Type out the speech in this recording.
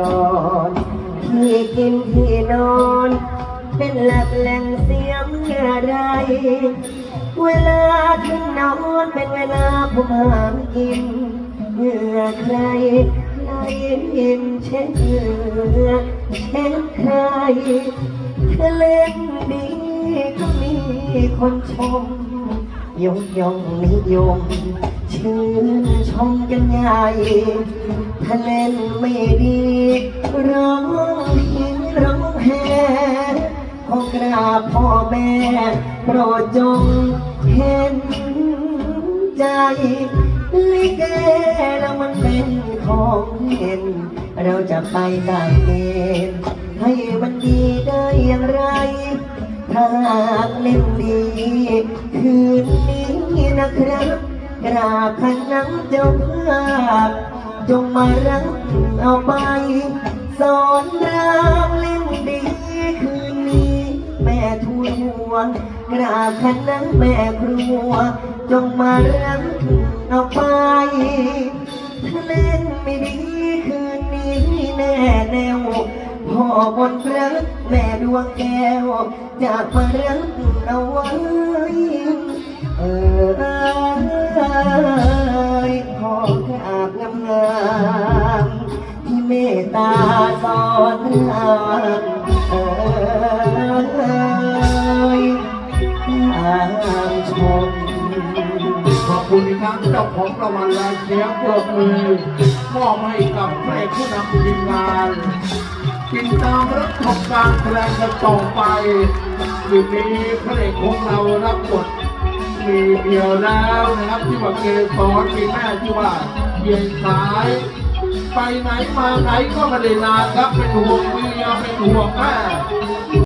นเร่แรมร้อนที่กินที่นอน เป็นหลักแหล่งเสียงอะไร เวลาที่นอนเป็นเวลาผมหามกินเหงื่อใครใครพิมเช็ดเหงื่อเช็ดใครเล่นดีก็มีคนชม ยกย่องนิยม ชื่นชมกันใหญ่ถ้าเล่นไม่ดีร้องผิดร้องแพ้ขอกราบพ่อแม่โปรดจงเห็นใจลิเกแล้วมันเป็นของเห็น เราจะไปต่างเกณฑ์ให้มันดีได้อย่างไร ถ้าหากเล่นดี คืนนี้นะครับกราบขันน้ำเจ้าภาพจงมารับเอาไป สอนรามเล่นดี คืนนี้ แม่ทูลหัวกราบขันน้ำแม่ครัว จงมารับเอาไปถ้าเล่นไม่ดีคืนนี้แน่แนว อบนรักแม่ดวงแก้วจากมารักเอาไว้เออขอกราบงามๆที่เมตตาสอนเรามเออตามชมขอบคุณครั้งเจ้าของรางวัลและเสียงปรบมือมอบให้กับพระเอกผู้นำทีมงาน ติดตามรับชมการแสดงกันต่อไปคืนนี้พระเอกของเรารับบทมีเดียวแล้วนะครับที่ว่าเกสรมีแม่ที่ว่าเย็นสาย ไปไหนมาไหนก็ไม่ได้นาครับเป็นห่วงเมียเป็นห่วงแม่